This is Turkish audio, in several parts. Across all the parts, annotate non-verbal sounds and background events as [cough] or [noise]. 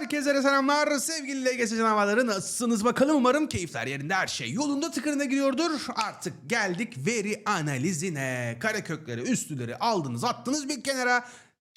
Herkese selamlar sevgili LGS canavarları nasılsınız bakalım umarım keyifler yerinde her şey yolunda tıkırında gidiyordur. Artık geldik veri analizine karekökleri üstüleri aldınız attınız bir kenara.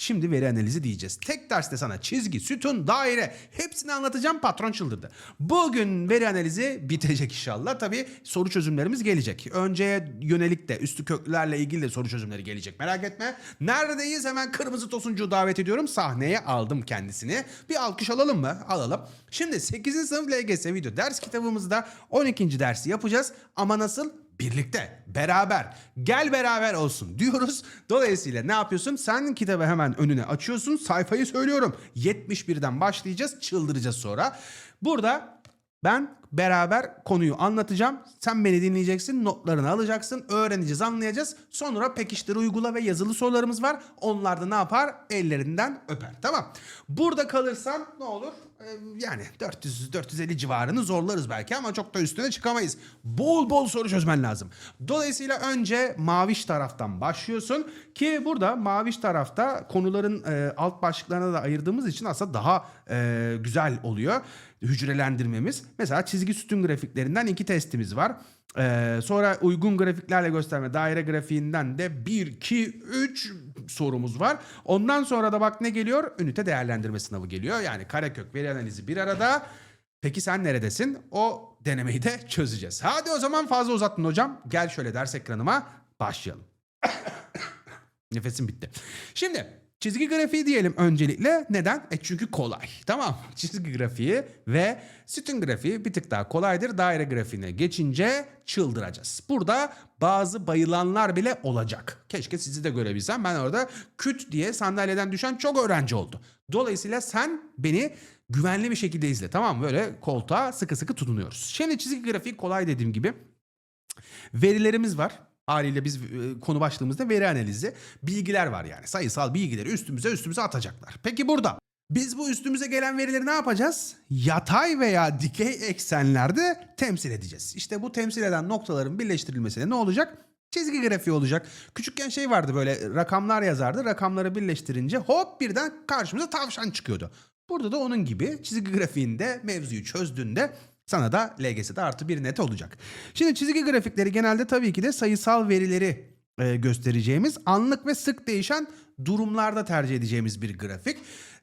Şimdi veri analizi diyeceğiz. Tek derste sana çizgi, sütun, daire hepsini anlatacağım patron çıldırdı. Bugün veri analizi bitecek inşallah. Tabii soru çözümlerimiz gelecek. Önceye yönelik de üstü köklülerle ilgili de soru çözümleri gelecek. Merak etme. Neredeyiz? Hemen kırmızı tosuncuğu davet ediyorum. Sahneye aldım kendisini. Bir alkış alalım mı? Alalım. Şimdi 8. sınıf LGS video ders kitabımızda 12. dersi yapacağız. Ama nasıl? Birlikte, beraber, gel beraber olsun diyoruz. Dolayısıyla ne yapıyorsun? Sen kitabı hemen önüne açıyorsun. Sayfayı söylüyorum. 71'den başlayacağız. Çıldıracağız sonra. Burada ben beraber konuyu anlatacağım. Sen beni dinleyeceksin, notlarını alacaksın, öğreneceğiz, anlayacağız. Sonra pekiştir, uygula ve yazılı sorularımız var. Onlar da ne yapar? Ellerinden öper. Tamam. Burada kalırsan ne olur? Ee, yani 400-450 civarını zorlarız belki ama çok da üstüne çıkamayız. Bol bol soru çözmen lazım. Dolayısıyla önce maviş taraftan başlıyorsun ki burada maviş tarafta konuların e, alt başlıklarına da ayırdığımız için aslında daha e, güzel oluyor hücrelendirmemiz. Mesela çizgi sütun grafiklerinden iki testimiz var. Ee, sonra uygun grafiklerle gösterme daire grafiğinden de 1, 2, 3 sorumuz var. Ondan sonra da bak ne geliyor? Ünite değerlendirme sınavı geliyor. Yani karekök veri analizi bir arada. Peki sen neredesin? O denemeyi de çözeceğiz. Hadi o zaman fazla uzattın hocam. Gel şöyle ders ekranıma başlayalım. [coughs] Nefesim bitti. Şimdi çizgi grafiği diyelim öncelikle. Neden? E çünkü kolay. [laughs] Tamam. Çizgi grafiği ve sütun grafiği bir tık daha kolaydır. Daire grafiğine geçince çıldıracağız. Burada bazı bayılanlar bile olacak. Keşke sizi de görebilsem. Ben orada küt diye sandalyeden düşen çok öğrenci oldu. Dolayısıyla sen beni güvenli bir şekilde izle. Tamam? Böyle koltuğa sıkı sıkı tutunuyoruz. Şimdi çizgi grafiği kolay dediğim gibi. Verilerimiz var. Haliyle biz e, konu başlığımızda veri analizi. Bilgiler var yani. Sayısal bilgileri üstümüze üstümüze atacaklar. Peki burada biz bu üstümüze gelen verileri ne yapacağız? Yatay veya dikey eksenlerde temsil edeceğiz. İşte bu temsil eden noktaların birleştirilmesiyle ne olacak? Çizgi grafiği olacak. Küçükken şey vardı böyle rakamlar yazardı. Rakamları birleştirince hop birden karşımıza tavşan çıkıyordu. Burada da onun gibi çizgi grafiğinde mevzuyu çözdüğünde sana da LGS'de artı bir net olacak. Şimdi çizgi grafikleri genelde tabii ki de sayısal verileri e, göstereceğimiz anlık ve sık değişen durumlarda tercih edeceğimiz bir grafik.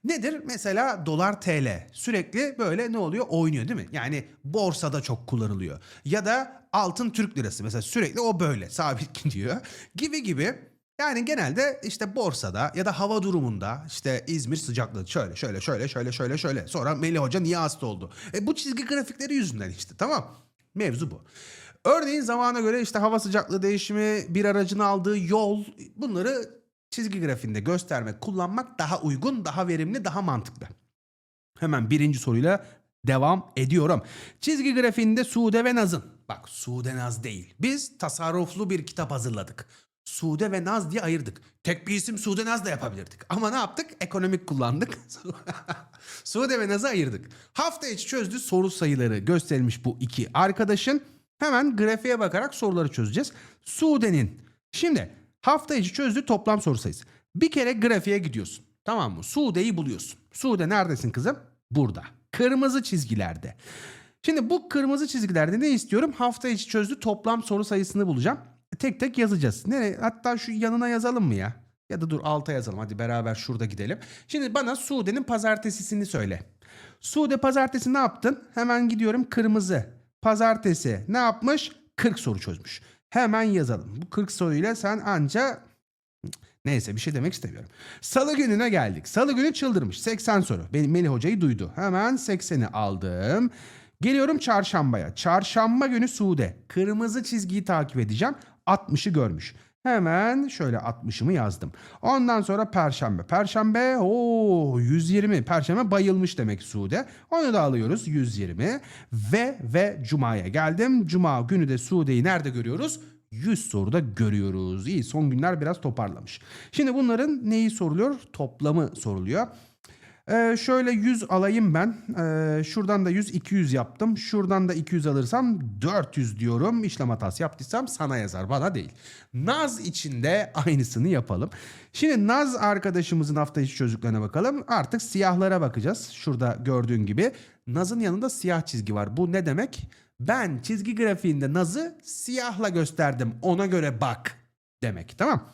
Nedir? Mesela dolar TL sürekli böyle ne oluyor? Oynuyor değil mi? Yani borsada çok kullanılıyor. Ya da altın Türk lirası mesela sürekli o böyle sabit [laughs] gidiyor gibi gibi. Yani genelde işte borsada ya da hava durumunda işte İzmir sıcaklığı şöyle şöyle şöyle şöyle şöyle şöyle. Sonra Melih Hoca niye hasta oldu? E bu çizgi grafikleri yüzünden işte tamam. Mevzu bu. Örneğin zamana göre işte hava sıcaklığı değişimi, bir aracın aldığı yol bunları çizgi grafiğinde göstermek, kullanmak daha uygun, daha verimli, daha mantıklı. Hemen birinci soruyla devam ediyorum. Çizgi grafiğinde Sude ve Naz'ın. Bak Sude Naz değil. Biz tasarruflu bir kitap hazırladık. Sude ve Naz diye ayırdık. Tek bir isim Sude Naz da yapabilirdik. Ama ne yaptık? Ekonomik kullandık. [laughs] Sude ve Naz'ı ayırdık. Hafta içi çözdü soru sayıları gösterilmiş bu iki arkadaşın. Hemen grafiğe bakarak soruları çözeceğiz. Sude'nin. Şimdi hafta içi çözdüğü toplam soru sayısı. Bir kere grafiğe gidiyorsun. Tamam mı? Sude'yi buluyorsun. Sude neredesin kızım? Burada. Kırmızı çizgilerde. Şimdi bu kırmızı çizgilerde ne istiyorum? Hafta içi çözdüğü toplam soru sayısını bulacağım. Tek tek yazacağız. Nereye? Hatta şu yanına yazalım mı ya? Ya da dur alta yazalım. Hadi beraber şurada gidelim. Şimdi bana Sude'nin pazartesisini söyle. Sude pazartesi ne yaptın? Hemen gidiyorum kırmızı. Pazartesi ne yapmış? 40 soru çözmüş. Hemen yazalım. Bu 40 soruyla sen anca Neyse bir şey demek istemiyorum. Salı gününe geldik. Salı günü çıldırmış. 80 soru. Benim Melih Hoca'yı duydu. Hemen 80'i aldım. Geliyorum çarşambaya. Çarşamba günü Sude. Kırmızı çizgiyi takip edeceğim. 60'ı görmüş. Hemen şöyle 60'ımı yazdım. Ondan sonra Perşembe. Perşembe o 120. Perşembe bayılmış demek Sude. Onu da alıyoruz 120. Ve ve Cuma'ya geldim. Cuma günü de Sude'yi nerede görüyoruz? 100 soruda görüyoruz. İyi son günler biraz toparlamış. Şimdi bunların neyi soruluyor? Toplamı soruluyor. Ee, şöyle 100 alayım ben. Ee, şuradan da 100, 200 yaptım. Şuradan da 200 alırsam 400 diyorum. İşlem hatası yaptıysam sana yazar, bana değil. Naz için de aynısını yapalım. Şimdi Naz arkadaşımızın hafta içi çözüklerine bakalım. Artık siyahlara bakacağız. Şurada gördüğün gibi. Naz'ın yanında siyah çizgi var. Bu ne demek? Ben çizgi grafiğinde Naz'ı siyahla gösterdim. Ona göre bak demek. Tamam.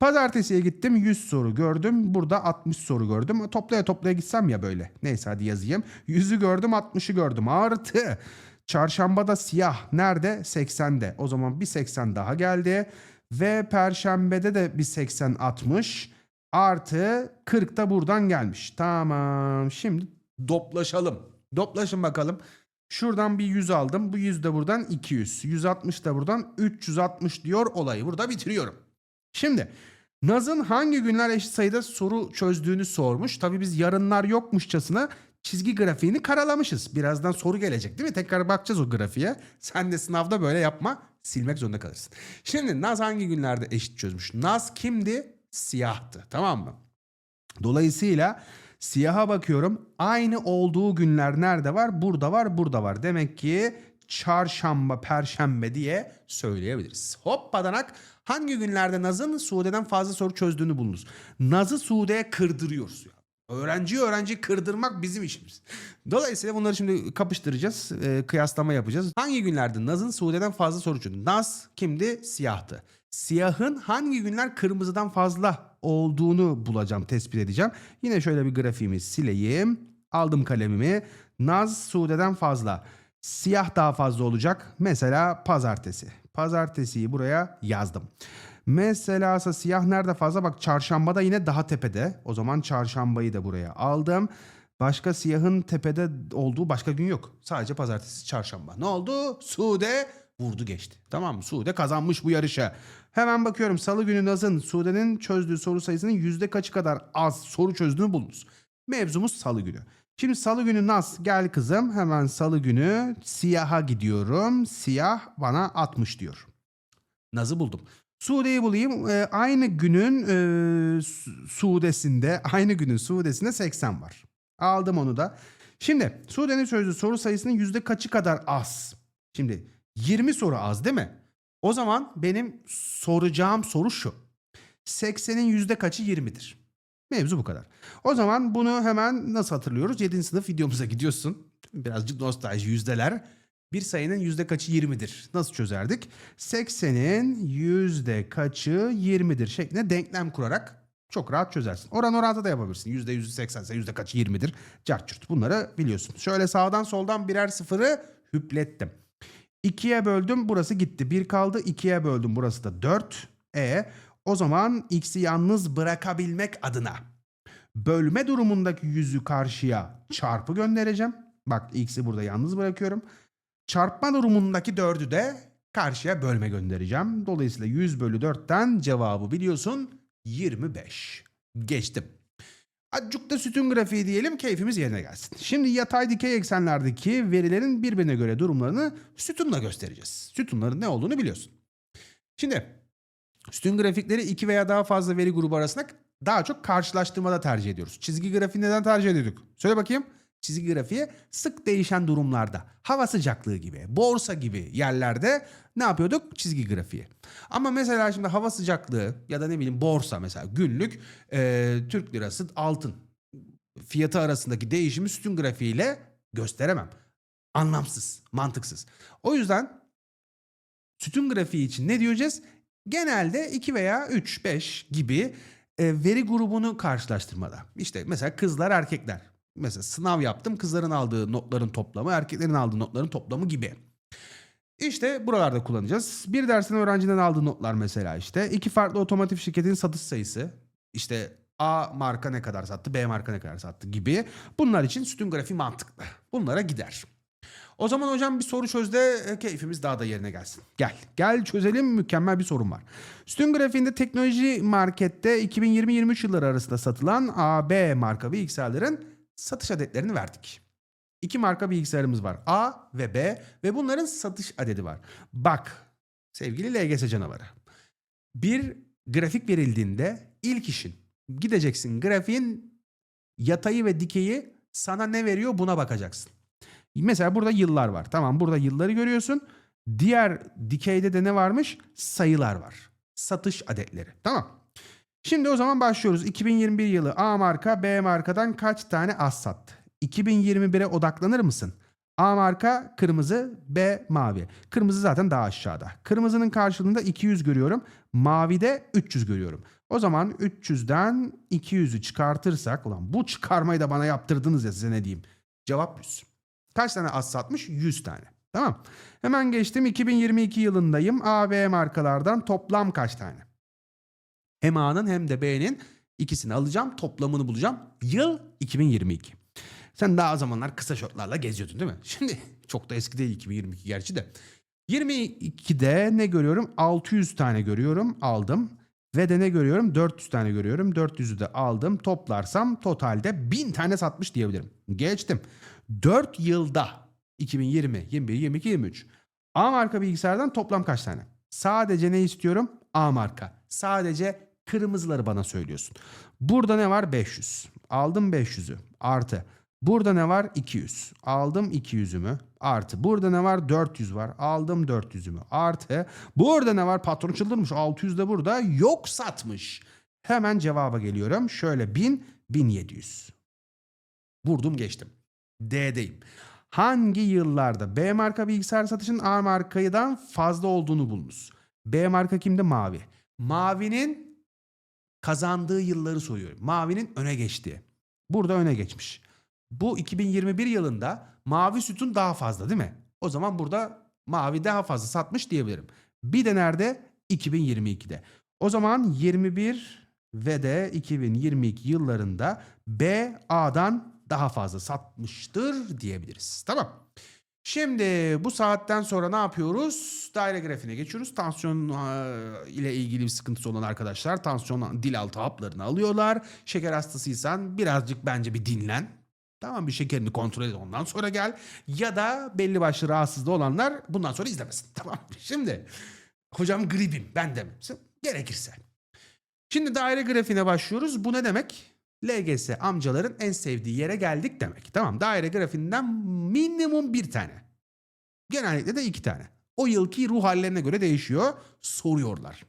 Pazartesiye gittim 100 soru gördüm. Burada 60 soru gördüm. Toplaya toplaya gitsem ya böyle. Neyse hadi yazayım. 100'ü gördüm 60'ı gördüm. Artı. Çarşambada siyah. Nerede? 80'de. O zaman bir 80 daha geldi. Ve perşembede de bir 80 60. Artı 40 da buradan gelmiş. Tamam. Şimdi doplaşalım. Doplaşın bakalım. Şuradan bir 100 aldım. Bu 100 de buradan 200. 160 da buradan 360 diyor olayı. Burada bitiriyorum. Şimdi Naz'ın hangi günler eşit sayıda soru çözdüğünü sormuş. Tabii biz yarınlar yokmuşçasına çizgi grafiğini karalamışız. Birazdan soru gelecek değil mi? Tekrar bakacağız o grafiğe. Sen de sınavda böyle yapma. Silmek zorunda kalırsın. Şimdi Naz hangi günlerde eşit çözmüş? Naz kimdi? Siyahtı. Tamam mı? Dolayısıyla siyaha bakıyorum. Aynı olduğu günler nerede var? Burada var, burada var. Demek ki çarşamba, perşembe diye söyleyebiliriz. Hop badanak hangi günlerde Naz'ın Suude'den fazla soru çözdüğünü bulunuz. Naz'ı Suude'ye kırdırıyoruz. Ya. Öğrenciyi öğrenci kırdırmak bizim işimiz. Dolayısıyla bunları şimdi kapıştıracağız. e, kıyaslama yapacağız. Hangi günlerde Naz'ın Suude'den fazla soru çözdü? Naz kimdi? Siyahtı. Siyahın hangi günler kırmızıdan fazla olduğunu bulacağım, tespit edeceğim. Yine şöyle bir grafiğimi sileyim. Aldım kalemimi. Naz Suude'den fazla. Siyah daha fazla olacak. Mesela pazartesi. Pazartesiyi buraya yazdım. Mesela ise siyah nerede fazla? Bak çarşambada yine daha tepede. O zaman çarşambayı da buraya aldım. Başka siyahın tepede olduğu başka gün yok. Sadece pazartesi, çarşamba. Ne oldu? Sude vurdu geçti. Tamam mı? Sude kazanmış bu yarışı. Hemen bakıyorum salı günü Naz'ın Sude'nin çözdüğü soru sayısının yüzde kaçı kadar az soru çözdüğünü bulunuz. Mevzumuz salı günü. Şimdi salı günü Naz gel kızım hemen salı günü siyaha gidiyorum. Siyah bana 60 diyor. Naz'ı buldum. Sude'yi bulayım. Ee, aynı günün e, Su- Sude'sinde, [laughs] aynı günün Sude'sinde 80 var. Aldım onu da. Şimdi Sude'nin sözlü soru sayısının yüzde kaçı kadar az? Şimdi 20 soru az değil mi? O zaman benim soracağım soru şu. 80'in yüzde kaçı 20'dir? Mevzu bu kadar. O zaman bunu hemen nasıl hatırlıyoruz? 7. sınıf videomuza gidiyorsun. Birazcık nostalji yüzdeler. Bir sayının yüzde kaçı 20'dir? Nasıl çözerdik? 80'in yüzde kaçı 20'dir şeklinde denklem kurarak çok rahat çözersin. Oran orantı da yapabilirsin. Yüzde yüzü 80 ise yüzde kaçı 20'dir? Cart çurt. Bunları biliyorsun. Şöyle sağdan soldan birer sıfırı hüplettim. 2'ye böldüm burası gitti. 1 kaldı 2'ye böldüm burası da 4. E o zaman x'i yalnız bırakabilmek adına bölme durumundaki yüzü karşıya çarpı göndereceğim. Bak x'i burada yalnız bırakıyorum. Çarpma durumundaki 4'ü de karşıya bölme göndereceğim. Dolayısıyla 100 bölü 4'ten cevabı biliyorsun 25. Geçtim. Acık da sütun grafiği diyelim keyfimiz yerine gelsin. Şimdi yatay dikey eksenlerdeki verilerin birbirine göre durumlarını sütunla göstereceğiz. Sütunların ne olduğunu biliyorsun. Şimdi sütun grafikleri iki veya daha fazla veri grubu arasında daha çok karşılaştırmada tercih ediyoruz. Çizgi grafiği neden tercih ediyorduk? Söyle bakayım. Çizgi grafiği sık değişen durumlarda, hava sıcaklığı gibi, borsa gibi yerlerde ne yapıyorduk? Çizgi grafiği. Ama mesela şimdi hava sıcaklığı ya da ne bileyim borsa mesela günlük e, Türk lirası altın fiyatı arasındaki değişimi sütun grafiğiyle gösteremem. Anlamsız, mantıksız. O yüzden sütun grafiği için ne diyeceğiz? Genelde 2 veya 3, 5 gibi e, veri grubunu karşılaştırmada. İşte mesela kızlar, erkekler. Mesela sınav yaptım. Kızların aldığı notların toplamı, erkeklerin aldığı notların toplamı gibi. İşte buralarda kullanacağız. Bir dersin öğrenciden aldığı notlar mesela işte. iki farklı otomotiv şirketinin satış sayısı. İşte A marka ne kadar sattı, B marka ne kadar sattı gibi. Bunlar için sütun grafiği mantıklı. Bunlara gider. O zaman hocam bir soru çöz de e, keyfimiz daha da yerine gelsin. Gel. Gel çözelim mükemmel bir sorun var. Sütun grafiğinde teknoloji markette 2020-23 yılları arasında satılan A, B marka bilgisayarların satış adetlerini verdik. İki marka bilgisayarımız var. A ve B ve bunların satış adedi var. Bak sevgili LGS canavarı. Bir grafik verildiğinde ilk işin gideceksin grafiğin Yatayı ve dikeyi sana ne veriyor buna bakacaksın. Mesela burada yıllar var. Tamam burada yılları görüyorsun. Diğer dikeyde de ne varmış? Sayılar var. Satış adetleri. Tamam. Şimdi o zaman başlıyoruz. 2021 yılı A marka B markadan kaç tane az sattı? 2021'e odaklanır mısın? A marka kırmızı, B mavi. Kırmızı zaten daha aşağıda. Kırmızının karşılığında 200 görüyorum. Mavide 300 görüyorum. O zaman 300'den 200'ü çıkartırsak, ulan bu çıkarmayı da bana yaptırdınız ya size ne diyeyim. Cevap 100. Kaç tane az satmış? 100 tane. Tamam. Hemen geçtim 2022 yılındayım. A, markalardan toplam kaç tane? Hem A'nın hem de B'nin ikisini alacağım. Toplamını bulacağım. Yıl 2022. Sen daha o zamanlar kısa şortlarla geziyordun değil mi? [laughs] Şimdi çok da eski değil 2022 gerçi de. 22'de ne görüyorum? 600 tane görüyorum. Aldım. Ve de ne görüyorum? 400 tane görüyorum. 400'ü de aldım. Toplarsam totalde 1000 tane satmış diyebilirim. Geçtim. 4 yılda 2020, 21, 22, 23. A marka bilgisayardan toplam kaç tane? Sadece ne istiyorum? A marka. Sadece kırmızıları bana söylüyorsun. Burada ne var? 500. Aldım 500'ü. Artı. Burada ne var? 200. Aldım 200'ümü. Artı. Burada ne var? 400 var. Aldım 400'ümü. Artı. Burada ne var? Patron çıldırmış. 600 de burada. Yok satmış. Hemen cevaba geliyorum. Şöyle 1000, 1700. Vurdum geçtim. D'deyim. Hangi yıllarda B marka bilgisayar satışının A markadan fazla olduğunu bulunuz? B marka kimde? Mavi. Mavinin kazandığı yılları soruyorum. Mavinin öne geçtiği. Burada öne geçmiş. Bu 2021 yılında mavi sütun daha fazla değil mi? O zaman burada mavi daha fazla satmış diyebilirim. Bir de nerede? 2022'de. O zaman 21 ve de 2022 yıllarında B A'dan daha fazla satmıştır diyebiliriz. Tamam. Şimdi bu saatten sonra ne yapıyoruz? Daire grafiğine geçiyoruz. Tansiyon ile ilgili bir sıkıntısı olan arkadaşlar tansiyon dil altı haplarını alıyorlar. Şeker hastasıysan birazcık bence bir dinlen. Tamam bir şekerini kontrol et ondan sonra gel. Ya da belli başlı rahatsızlığı olanlar bundan sonra izlemesin. Tamam Şimdi hocam gripim ben de? Gerekirse. Şimdi daire grafiğine başlıyoruz. Bu ne demek? LGS amcaların en sevdiği yere geldik demek. Tamam daire grafiğinden minimum bir tane. Genellikle de iki tane. O yılki ruh hallerine göre değişiyor. Soruyorlar.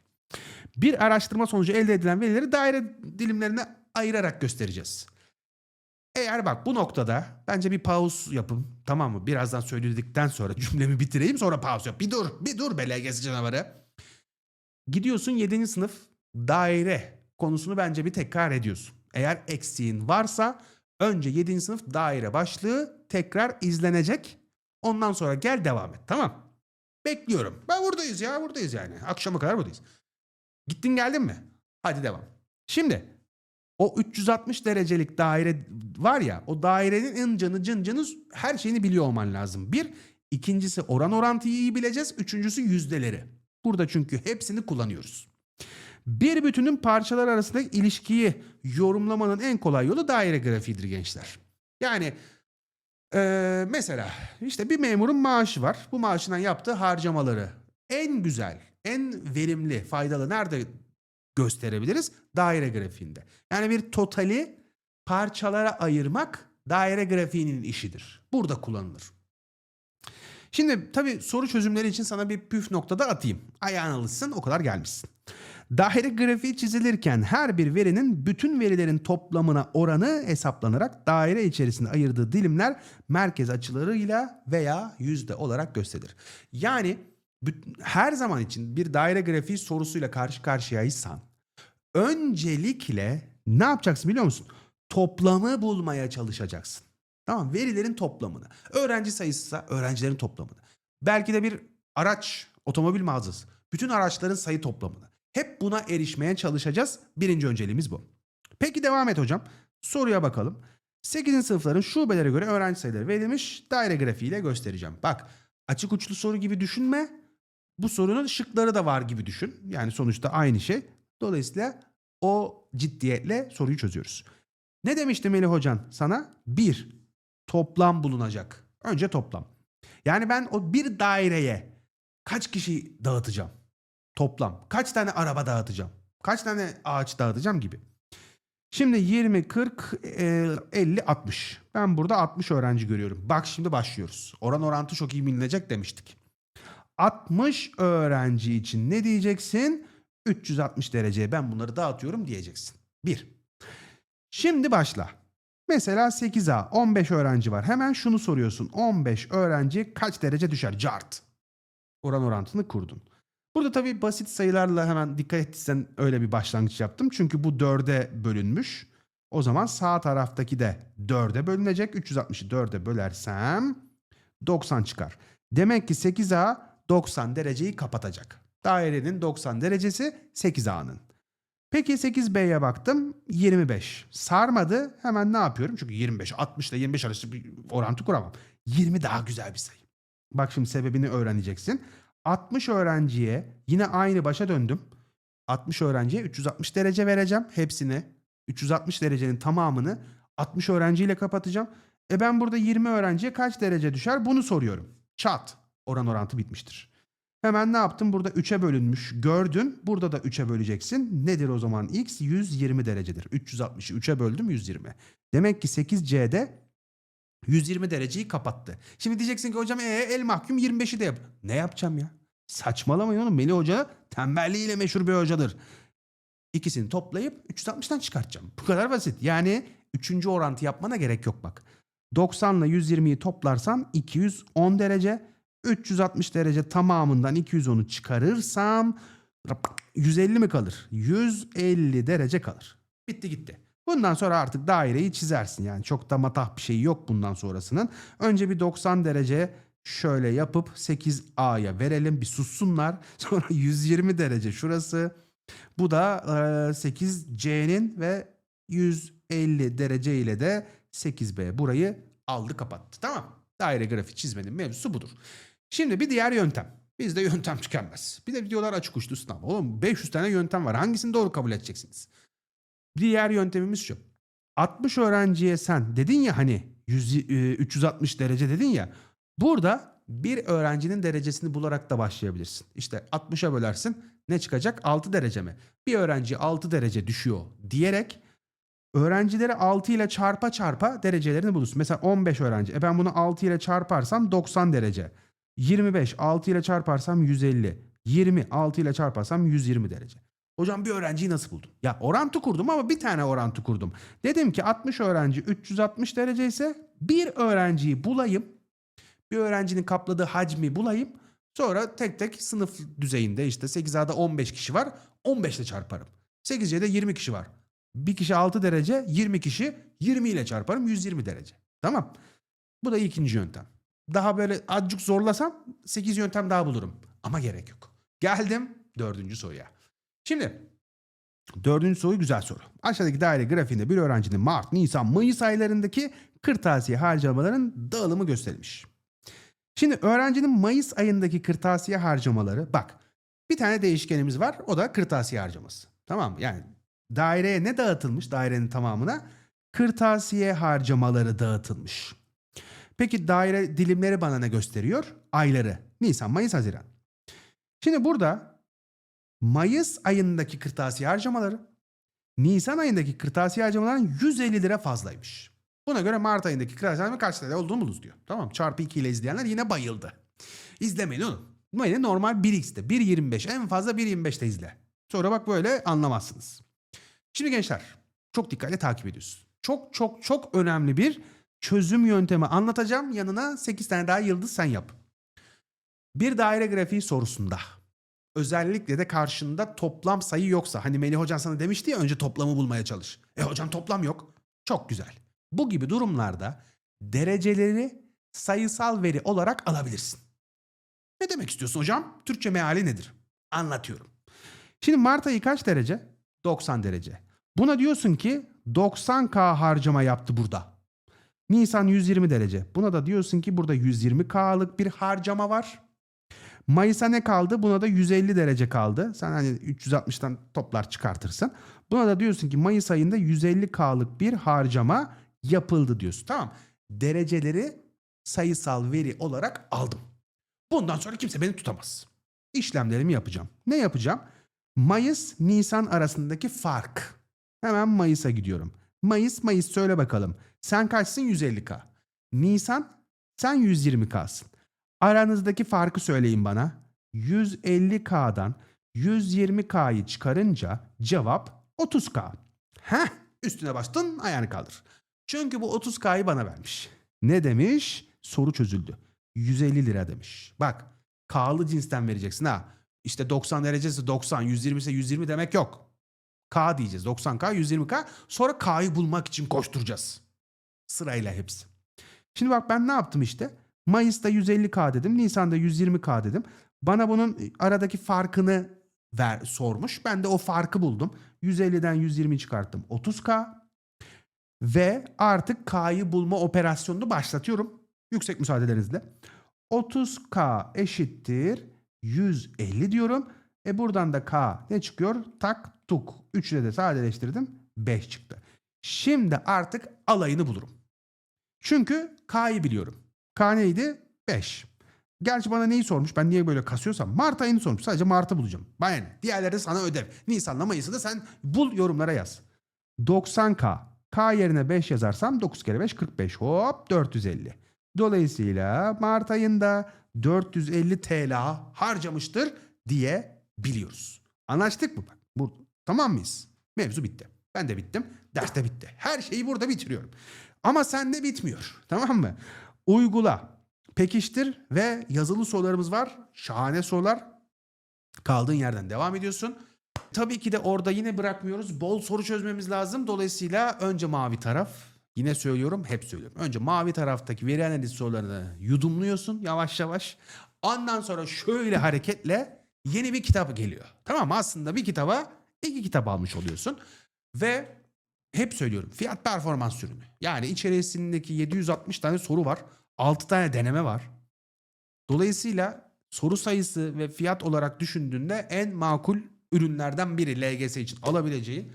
Bir araştırma sonucu elde edilen verileri daire dilimlerine ayırarak göstereceğiz. Eğer bak bu noktada bence bir pause yapın. Tamam mı? Birazdan söyledikten sonra cümlemi bitireyim sonra pause yap. Bir dur, bir dur be LGS canavarı. Gidiyorsun 7. sınıf daire konusunu bence bir tekrar ediyorsun. Eğer eksiğin varsa önce 7. sınıf daire başlığı tekrar izlenecek. Ondan sonra gel devam et tamam. Bekliyorum. Ben buradayız ya buradayız yani. Akşama kadar buradayız. Gittin geldin mi? Hadi devam. Şimdi o 360 derecelik daire var ya o dairenin ıncını cıncını her şeyini biliyor olman lazım. Bir. ikincisi oran orantıyı iyi bileceğiz. Üçüncüsü yüzdeleri. Burada çünkü hepsini kullanıyoruz. Bir bütünün parçalar arasındaki ilişkiyi yorumlamanın en kolay yolu daire grafiğidir gençler. Yani eee, mesela işte bir memurun maaşı var. Bu maaşından yaptığı harcamaları en güzel, en verimli, faydalı nerede gösterebiliriz? Daire grafiğinde. Yani bir totali parçalara ayırmak daire grafiğinin işidir. Burada kullanılır. Şimdi tabii soru çözümleri için sana bir püf noktada atayım. Ayağın alışsın o kadar gelmişsin. Daire grafiği çizilirken her bir verinin bütün verilerin toplamına oranı hesaplanarak daire içerisinde ayırdığı dilimler merkez açılarıyla veya yüzde olarak gösterilir. Yani her zaman için bir daire grafiği sorusuyla karşı karşıyaysan öncelikle ne yapacaksın biliyor musun? Toplamı bulmaya çalışacaksın. Tamam verilerin toplamını. Öğrenci sayısıysa öğrencilerin toplamını. Belki de bir araç, otomobil mağazası. Bütün araçların sayı toplamını. Hep buna erişmeye çalışacağız. Birinci önceliğimiz bu. Peki devam et hocam. Soruya bakalım. 8. sınıfların şubelere göre öğrenci sayıları verilmiş. Daire grafiğiyle göstereceğim. Bak açık uçlu soru gibi düşünme. Bu sorunun şıkları da var gibi düşün. Yani sonuçta aynı şey. Dolayısıyla o ciddiyetle soruyu çözüyoruz. Ne demişti Melih Hocan sana? Bir, toplam bulunacak. Önce toplam. Yani ben o bir daireye kaç kişi dağıtacağım? Toplam. Kaç tane araba dağıtacağım? Kaç tane ağaç dağıtacağım gibi. Şimdi 20, 40, e, 50, 60. Ben burada 60 öğrenci görüyorum. Bak şimdi başlıyoruz. Oran orantı çok iyi bilinecek demiştik. 60 öğrenci için ne diyeceksin? 360 dereceye ben bunları dağıtıyorum diyeceksin. 1. Şimdi başla. Mesela 8A 15 öğrenci var. Hemen şunu soruyorsun. 15 öğrenci kaç derece düşer? Cart. Oran orantını kurdun. Burada tabii basit sayılarla hemen dikkat etsen öyle bir başlangıç yaptım. Çünkü bu 4'e bölünmüş. O zaman sağ taraftaki de 4'e bölünecek. 360'ı 4'e bölersem 90 çıkar. Demek ki 8A 90 dereceyi kapatacak. Dairenin 90 derecesi 8A'nın. Peki 8B'ye baktım 25. Sarmadı hemen ne yapıyorum? Çünkü 25 60 ile 25 arası bir orantı kuramam. 20 daha güzel bir sayı. Bak şimdi sebebini öğreneceksin. 60 öğrenciye yine aynı başa döndüm. 60 öğrenciye 360 derece vereceğim hepsini. 360 derecenin tamamını 60 öğrenciyle kapatacağım. E ben burada 20 öğrenciye kaç derece düşer bunu soruyorum. Çat. Oran orantı bitmiştir. Hemen ne yaptım? Burada 3'e bölünmüş. Gördün. Burada da 3'e böleceksin. Nedir o zaman? X 120 derecedir. 360'ı 3'e böldüm 120. Demek ki 8C'de 120 dereceyi kapattı. Şimdi diyeceksin ki hocam ee, el mahkum 25'i de yap. Ne yapacağım ya? Saçmalamayın oğlum. Melih Hoca tembelliğiyle meşhur bir hocadır. İkisini toplayıp 360'tan çıkartacağım. Bu kadar basit. Yani üçüncü orantı yapmana gerek yok bak. 90 ile 120'yi toplarsan 210 derece. 360 derece tamamından 210'u çıkarırsam 150 mi kalır? 150 derece kalır. Bitti gitti. Bundan sonra artık daireyi çizersin. Yani çok da matah bir şey yok bundan sonrasının. Önce bir 90 derece şöyle yapıp 8A'ya verelim bir sussunlar. [laughs] Sonra 120 derece şurası. Bu da e, 8C'nin ve 150 derece ile de 8B burayı aldı kapattı. Tamam. Daire grafiği çizmenin mevzusu budur. Şimdi bir diğer yöntem. Bizde yöntem [laughs] tükenmez. Bir de videolar açık uçtu sınav. Oğlum 500 tane yöntem var. Hangisini doğru kabul edeceksiniz? Diğer yöntemimiz şu. 60 öğrenciye sen dedin ya hani 100, e, 360 derece dedin ya. Burada bir öğrencinin derecesini bularak da başlayabilirsin. İşte 60'a bölersin. Ne çıkacak? 6 derece mi? Bir öğrenci 6 derece düşüyor diyerek öğrencileri 6 ile çarpa çarpa derecelerini bulursun. Mesela 15 öğrenci. E ben bunu 6 ile çarparsam 90 derece. 25 6 ile çarparsam 150. 20 6 ile çarparsam 120 derece. Hocam bir öğrenciyi nasıl buldum? Ya orantı kurdum ama bir tane orantı kurdum. Dedim ki 60 öğrenci 360 derece ise bir öğrenciyi bulayım. Bir öğrencinin kapladığı hacmi bulayım. Sonra tek tek sınıf düzeyinde işte 8A'da 15 kişi var. 15 ile çarparım. 8C'de 20 kişi var. Bir kişi 6 derece 20 kişi 20 ile çarparım 120 derece. Tamam. Bu da ikinci yöntem. Daha böyle azıcık zorlasam 8 yöntem daha bulurum. Ama gerek yok. Geldim dördüncü soruya. Şimdi dördüncü soru güzel soru. Aşağıdaki daire grafiğinde bir öğrencinin Mart, Nisan, Mayıs aylarındaki kırtasiye harcamaların dağılımı gösterilmiş. Şimdi öğrencinin Mayıs ayındaki kırtasiye harcamaları bak bir tane değişkenimiz var o da kırtasiye harcaması. Tamam mı? Yani daireye ne dağıtılmış dairenin tamamına? Kırtasiye harcamaları dağıtılmış. Peki daire dilimleri bana ne gösteriyor? Ayları. Nisan, Mayıs, Haziran. Şimdi burada Mayıs ayındaki kırtasiye harcamaları Nisan ayındaki kırtasiye harcamaların 150 lira fazlaymış. Buna göre Mart ayındaki harcamaları kaç lira olduğunu bulunuz diyor. Tamam çarpı 2 ile izleyenler yine bayıldı. İzlemeyin. Bu yine normal 1x'te 1.25 en fazla 1.25'te izle. Sonra bak böyle anlamazsınız. Şimdi gençler çok dikkatli takip ediyorsun. Çok çok çok önemli bir çözüm yöntemi anlatacağım. Yanına 8 tane daha yıldız sen yap. Bir daire grafiği sorusunda özellikle de karşında toplam sayı yoksa hani Melih Hocan sana demişti ya önce toplamı bulmaya çalış. E hocam toplam yok. Çok güzel. Bu gibi durumlarda dereceleri sayısal veri olarak alabilirsin. Ne demek istiyorsun hocam? Türkçe meali nedir? Anlatıyorum. Şimdi Mart ayı kaç derece? 90 derece. Buna diyorsun ki 90K harcama yaptı burada. Nisan 120 derece. Buna da diyorsun ki burada 120K'lık bir harcama var. Mayıs'a ne kaldı? Buna da 150 derece kaldı. Sen hani 360'tan toplar çıkartırsın. Buna da diyorsun ki Mayıs ayında 150K'lık bir harcama yapıldı diyorsun. Tamam. Dereceleri sayısal veri olarak aldım. Bundan sonra kimse beni tutamaz. İşlemlerimi yapacağım. Ne yapacağım? Mayıs Nisan arasındaki fark. Hemen Mayıs'a gidiyorum. Mayıs Mayıs söyle bakalım. Sen kaçsın 150k. Nisan sen 120k'sın. Aranızdaki farkı söyleyin bana. 150k'dan 120k'yı çıkarınca cevap 30k. Heh üstüne bastın ayağını kaldır. Çünkü bu 30k'yı bana vermiş. Ne demiş? Soru çözüldü. 150 lira demiş. Bak K'lı cinsten vereceksin ha. İşte 90 derecesi 90, 120 ise 120 demek yok. K diyeceğiz. 90K, 120K. Sonra K'yı bulmak için koşturacağız. Sırayla hepsi. Şimdi bak ben ne yaptım işte. Mayıs'ta 150K dedim. Nisan'da 120K dedim. Bana bunun aradaki farkını ver, sormuş. Ben de o farkı buldum. 150'den 120 çıkarttım. 30K. Ve artık K'yı bulma operasyonunu başlatıyorum. Yüksek müsaadelerinizle. 30K eşittir 150 diyorum. E buradan da K ne çıkıyor? Tak tuk. 3'ü de sadeleştirdim. 5 çıktı. Şimdi artık alayını bulurum. Çünkü K'yı biliyorum. K neydi? 5. Gerçi bana neyi sormuş? Ben niye böyle kasıyorsam. Mart ayını sormuş. Sadece Mart'ı bulacağım. Ne? Diğerleri sana ödev. Nisan'la Mayıs'ı da sen bul yorumlara yaz. 90K. K yerine 5 yazarsam 9 kere 5 45. Hop 450. Dolayısıyla Mart ayında 450 TL harcamıştır diye biliyoruz. Anlaştık mı? Bak, bu, tamam mıyız? Mevzu bitti. Ben de bittim. Ders de bitti. Her şeyi burada bitiriyorum. Ama sende bitmiyor. [laughs] Tamam mı? Uygula, pekiştir ve yazılı sorularımız var. Şahane sorular. Kaldığın yerden devam ediyorsun. Tabii ki de orada yine bırakmıyoruz. Bol soru çözmemiz lazım. Dolayısıyla önce mavi taraf. Yine söylüyorum, hep söylüyorum. Önce mavi taraftaki veri analiz sorularını yudumluyorsun yavaş yavaş. Ondan sonra şöyle hareketle yeni bir kitap geliyor. Tamam? Aslında bir kitaba iki kitap almış oluyorsun. Ve hep söylüyorum fiyat performans ürünü. Yani içerisindeki 760 tane soru var. 6 tane deneme var. Dolayısıyla soru sayısı ve fiyat olarak düşündüğünde en makul ürünlerden biri LGS için alabileceği.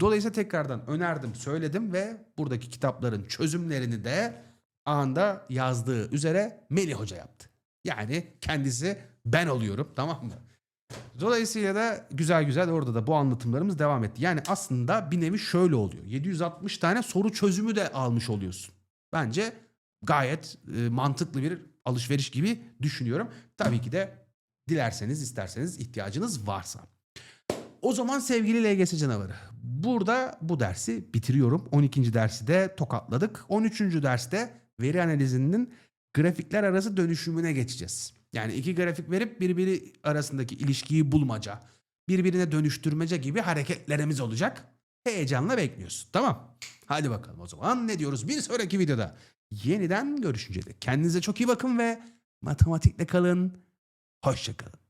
Dolayısıyla tekrardan önerdim, söyledim ve buradaki kitapların çözümlerini de anda yazdığı üzere Melih Hoca yaptı. Yani kendisi ben oluyorum tamam mı? Dolayısıyla da güzel güzel orada da bu anlatımlarımız devam etti. Yani aslında bir nevi şöyle oluyor. 760 tane soru çözümü de almış oluyorsun. Bence gayet e, mantıklı bir alışveriş gibi düşünüyorum. Tabii ki de dilerseniz isterseniz ihtiyacınız varsa. O zaman sevgili LGS canavarı burada bu dersi bitiriyorum. 12. dersi de tokatladık. 13. derste veri analizinin grafikler arası dönüşümüne geçeceğiz. Yani iki grafik verip birbiri arasındaki ilişkiyi bulmaca, birbirine dönüştürmece gibi hareketlerimiz olacak. Heyecanla bekliyorsun. Tamam. Hadi bakalım o zaman ne diyoruz bir sonraki videoda. Yeniden görüşünceye dek kendinize çok iyi bakın ve matematikle kalın. Hoşçakalın.